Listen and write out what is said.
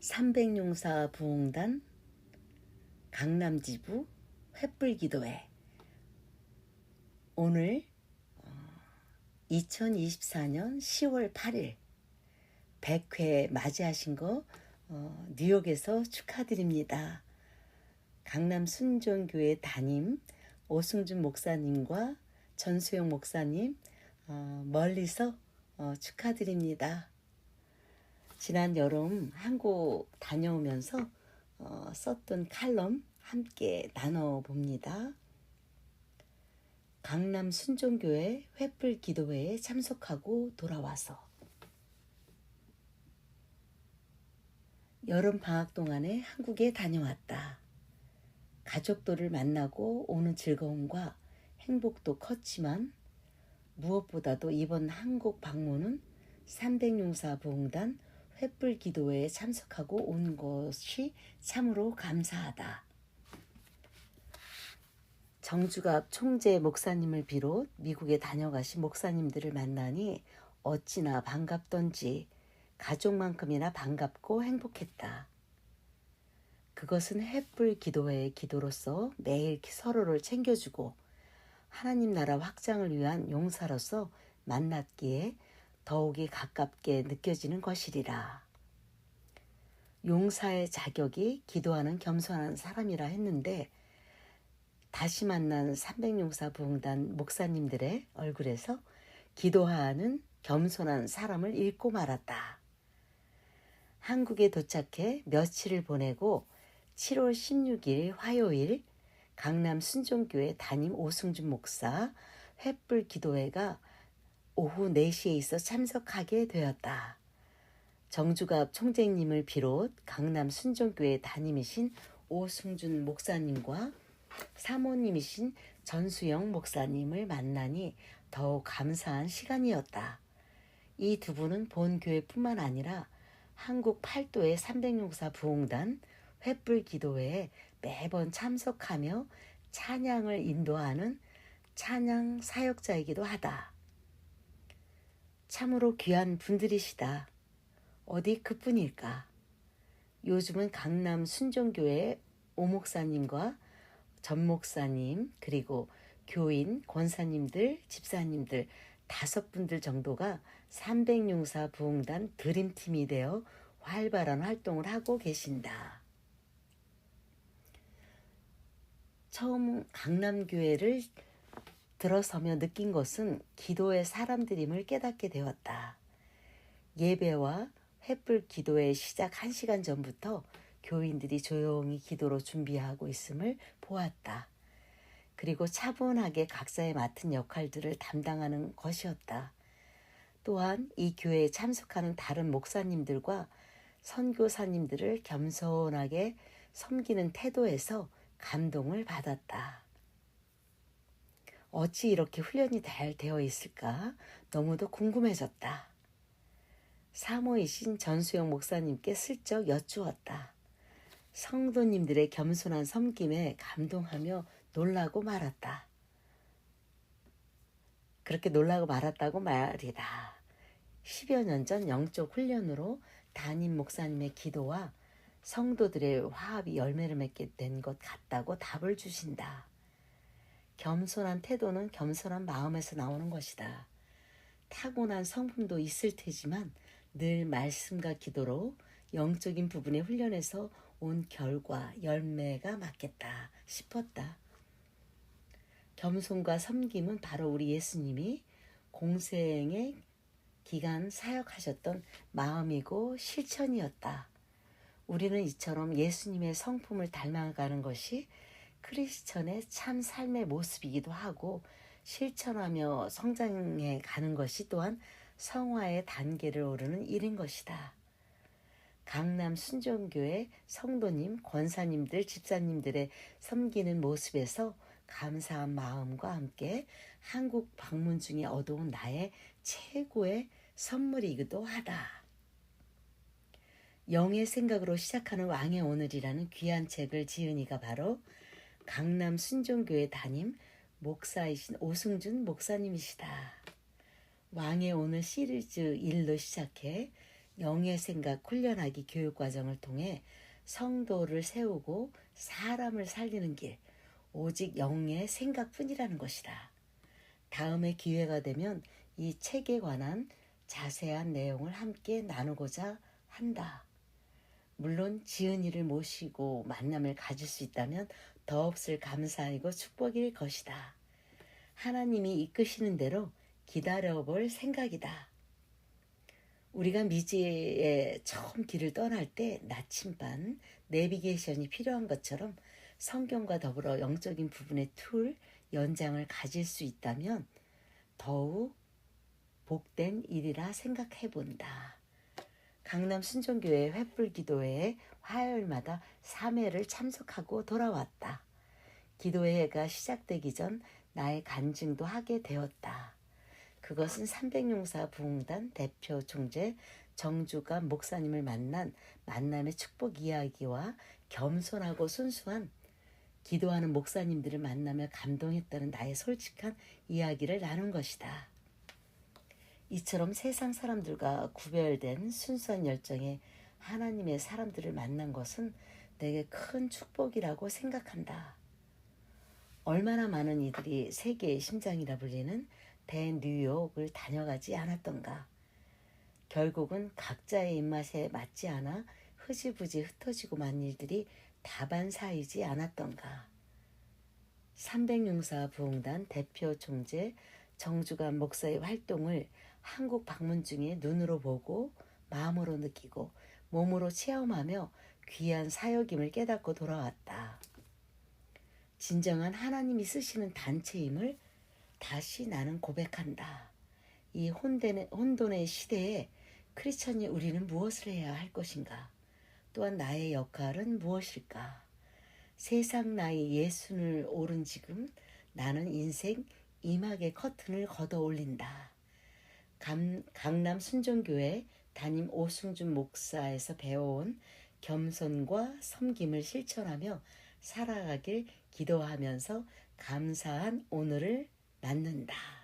삼백용사 부흥단 강남지부 횃불기도회 오늘 2024년 10월 8일 100회 맞이하신 거 어, 뉴욕에서 축하드립니다. 강남 순종교회 담임 오승준 목사님과 전수영 목사님 어, 멀리서 어, 축하드립니다. 지난 여름 한국 다녀오면서 어, 썼던 칼럼 함께 나눠봅니다. 강남 순종교회 횃불 기도회에 참석하고 돌아와서 여름 방학 동안에 한국에 다녀왔다. 가족들을 만나고 오는 즐거움과 행복도 컸지만 무엇보다도 이번 한국 방문은 300용사 부흥단 횃불 기도회에 참석하고 온 것이 참으로 감사하다. 정주갑 총재 목사님을 비롯 미국에 다녀가신 목사님들을 만나니 어찌나 반갑던지 가족만큼이나 반갑고 행복했다. 그것은 횃불 기도회의 기도로서 매일 서로를 챙겨주고 하나님 나라 확장을 위한 용사로서 만났기에 더욱이 가깝게 느껴지는 것이리라. 용사의 자격이 기도하는 겸손한 사람이라 했는데 다시 만난 300용사 부흥단 목사님들의 얼굴에서 기도하는 겸손한 사람을 읽고 말았다. 한국에 도착해 며칠을 보내고 7월 16일 화요일 강남 순종교회 담임 오승준 목사 횃불 기도회가 오후 4시에 있어 참석하게 되었다. 정주갑 총재님을 비롯 강남 순종교회 담임이신 오승준 목사님과 사모님이신 전수영 목사님을 만나니 더욱 감사한 시간이었다. 이 두 분은 본 교회뿐만 아니라 한국 팔도의 300용사 부흥단 횃불 기도회에 매번 참석하며 찬양을 인도하는 찬양 사역자이기도 하다. 참으로 귀한 분들이시다. 어디 그뿐일까? 요즘은 강남 순종교회 오목사님과 전목사님 그리고 교인, 권사님들, 집사님들 다섯 분들 정도가 300용사 부흥단 드림팀이 되어 활발한 활동을 하고 계신다. 처음 강남교회를 들어서며 느낀 것은 기도의 사람들임을 깨닫게 되었다. 예배와 횃불 기도의 시작 1시간 전부터 교인들이 조용히 기도로 준비하고 있음을 보았다. 그리고 차분하게 각자의 맡은 역할들을 담당하는 것이었다. 또한 이 교회에 참석하는 다른 목사님들과 선교사님들을 겸손하게 섬기는 태도에서 감동을 받았다. 어찌 이렇게 훈련이 잘 되어 있을까 너무도 궁금해졌다. 사모이신 전수영 목사님께 슬쩍 여쭈었다. 성도님들의 겸손한 섬김에 감동하며 놀라고 말았다. 그렇게 놀라고 말았다고 말이다. 10여 년 전 영적 훈련으로 담임 목사님의 기도와 성도들의 화합이 열매를 맺게 된 것 같다고 답을 주신다. 겸손한 태도는 겸손한 마음에서 나오는 것이다. 타고난 성품도 있을 테지만 늘 말씀과 기도로 영적인 부분의 훈련에서 온 결과 열매가 맞겠다 싶었다. 겸손과 섬김은 바로 우리 예수님이 공생의 기간 사역하셨던 마음이고 실천이었다. 우리는 이처럼 예수님의 성품을 닮아가는 것이 크리스천의 참 삶의 모습이기도 하고 실천하며 성장해 가는 것이 또한 성화의 단계를 오르는 일인 것이다. 강남 순종교회 성도님, 권사님들, 집사님들의 섬기는 모습에서 감사한 마음과 함께 한국 방문 중에 얻어온 나의 최고의 선물이기도 하다. 영의 생각으로 시작하는 왕의 오늘이라는 귀한 책을 지은이가 바로 강남 순종교회 담임 목사이신 오승준 목사님이시다. 왕의 오늘 시리즈 1로 시작해 영의 생각 훈련하기 교육 과정을 통해 성도를 세우고 사람을 살리는 길, 오직 영의 생각뿐이라는 것이다. 다음에 기회가 되면 이 책에 관한 자세한 내용을 함께 나누고자 한다. 물론 지은이를 모시고 만남을 가질 수 있다면 더없을 감사이고 축복일 것이다. 하나님이 이끄시는 대로 기다려볼 생각이다. 우리가 미지에 처음 길을 떠날 때 나침반, 내비게이션이 필요한 것처럼 성경과 더불어 영적인 부분의 툴, 연장을 가질 수 있다면 더욱 복된 일이라 생각해 본다. 강남 순종교회 횃불 기도회에 화요일마다 3회를 참석하고 돌아왔다. 기도회가 시작되기 전 나의 간증도 하게 되었다. 그것은 300용사 부흥단 대표 총재 정주감 목사님을 만난 만남의 축복 이야기와 겸손하고 순수한 기도하는 목사님들을 만나며 감동했다는 나의 솔직한 이야기를 나눈 것이다. 이처럼 세상 사람들과 구별된 순수한 열정에 하나님의 사람들을 만난 것은 내게 큰 축복이라고 생각한다. 얼마나 많은 이들이 세계의 심장이라 불리는 대뉴욕을 다녀가지 않았던가. 결국은 각자의 입맛에 맞지 않아 흐지부지 흩어지고 만 일들이 다반사이지 않았던가. 300용사 부흥단 대표 총재 정주관 목사의 활동을 한국 방문 중에 눈으로 보고 마음으로 느끼고 몸으로 체험하며 귀한 사역임을 깨닫고 돌아왔다. 진정한 하나님이 쓰시는 단체임을 다시 나는 고백한다. 이 혼돈의, 혼돈의 시대에 크리스천이 우리는 무엇을 해야 할 것인가? 또한 나의 역할은 무엇일까? 세상 나이 예순을 오른 지금 나는 인생 이막의 커튼을 걷어 올린다. 감, 강남 순종교회 담임 오승준 목사에서 배워온 겸손과 섬김을 실천하며 살아가길 기도하면서 감사한 오늘을 낳는다.